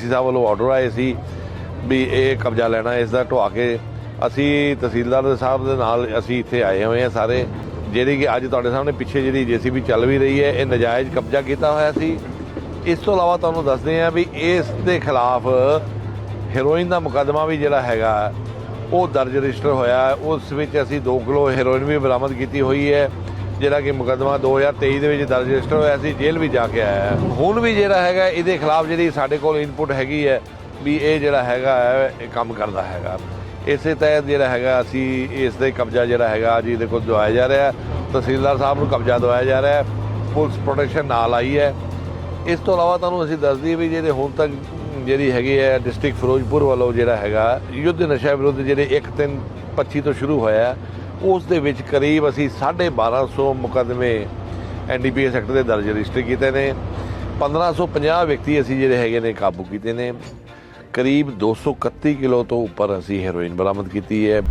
ਸਾਹਿਬ ਵੱਲੋਂ ਆਰਡਰ ਆਏ ਸੀ ਵੀ ਇਹ ਕਬਜ਼ਾ ਲੈਣਾ, ਇਸ ਦਾ ਢਵਾ ਕੇ ਅਸੀਂ ਤਹਿਸੀਲਦਾਰ ਸਾਹਿਬ ਦੇ ਨਾਲ ਅਸੀਂ ਇੱਥੇ ਆਏ ਹੋਏ ਹਾਂ ਸਾਰੇ, ਜਿਹੜੀ ਕਿ ਅੱਜ ਤੁਹਾਡੇ ਸਾਹਮਣੇ ਪਿੱਛੇ ਜਿਹੜੀ ਜੀਸੀਬੀ ਚੱਲ ਵੀ ਰਹੀ ਹੈ, ਇਹ ਨਜਾਇਜ਼ ਕਬਜ਼ਾ ਕੀਤਾ ਹੋਇਆ ਸੀ। ਇਸ ਤੋਂ ਇਲਾਵਾ ਤੁਹਾਨੂੰ ਦੱਸਦੇ ਹਾਂ ਵੀ ਇਸ ਦੇ ਖਿਲਾਫ ਹੈਰੋਇਨ ਦਾ ਮੁਕੱਦਮਾ ਵੀ ਜਿਹੜਾ ਹੈਗਾ, ਉਹ ਦਰਜ ਰਜਿਸਟਰ ਹੋਇਆ ਉਸ ਵਿੱਚ ਅਸੀਂ 2 ਕਿਲੋ ਹੈਰੋਇਨ ਵੀ ਬਰਾਮਦ ਕੀਤੀ ਹੋਈ ਹੈ। ਜਿਹੜਾ ਕਿ ਮੁਕੱਦਮਾ 2023 ਦੇ ਵਿੱਚ ਦਰਜ ਰਜਿਸਟਰ ਹੋਇਆ ਸੀ ਜੇਲ੍ਹ ਵੀ ਜਾ ਕੇ ਆਇਆ ਹੁਣ ਵੀ ਜਿਹੜਾ ਹੈਗਾ ਇਹਦੇ ਖਿਲਾਫ ਜਿਹੜੀ ਸਾਡੇ ਕੋਲ ਇਨਪੁਟ ਹੈਗੀ ਹੈ ਵੀ ਇਹ ਜਿਹੜਾ ਹੈਗਾ ਹੈ, ਇਹ ਕੰਮ ਕਰਦਾ ਹੈਗਾ। ਇਸੇ ਤਹਿਤ ਜਿਹੜਾ ਹੈਗਾ ਅਸੀਂ ਇਸ ਦੇ ਕਬਜ਼ਾ ਜਿਹੜਾ ਹੈਗਾ ਜੀ ਇਹਦੇ ਕੋਲ ਦਵਾਇਆ ਜਾ ਰਿਹਾ ਤਹਿਸੀਲਦਾਰ ਸਾਹਿਬ ਨੂੰ ਕਬਜ਼ਾ ਦਵਾਇਆ ਜਾ ਰਿਹਾ ਪੁਲਿਸ ਪ੍ਰੋਟੈਕਸ਼ਨ ਨਾਲ ਆਈ ਹੈ। ਇਸ ਤੋਂ ਇਲਾਵਾ ਤੁਹਾਨੂੰ ਅਸੀਂ ਦੱਸ ਦਈਏ ਵੀ ਜਿਹੜੇ ਹੁਣ ਤੱਕ ਜਿਹੜੀ ਹੈਗੀ ਹੈ ਡਿਸਟ੍ਰਿਕਟ ਫਿਰੋਜ਼ਪੁਰ ਵੱਲੋਂ ਜਿਹੜਾ ਹੈਗਾ ਯੁੱਧ ਨਸ਼ਾ ਵਿਰੁੱਧ ਜਿਹੜੇ 1 3 25 ਤੋਂ ਸ਼ੁਰੂ ਹੋਇਆ ਉਸ ਦੇ ਵਿੱਚ ਕਰੀਬ ਅਸੀਂ 1250 ਮੁਕੱਦਮੇ ਐਨਡੀਪੀਐਸ ਐਕਟ ਦੇ ਦਰਜ ਰਜਿਸਟਰ ਕੀਤੇ ਨੇ। 1550 ਵਿਅਕਤੀ ਅਸੀਂ ਜਿਹੜੇ ਹੈਗੇ ਨੇ ਕਾਬੂ ਕੀਤੇ ਨੇ। ਕਰੀਬ 231 ਕਿਲੋ ਤੋਂ ਉੱਪਰ ਅਸੀਂ ਹੈਰੋਇਨ ਬਰਾਮਦ ਕੀਤੀ ਹੈ।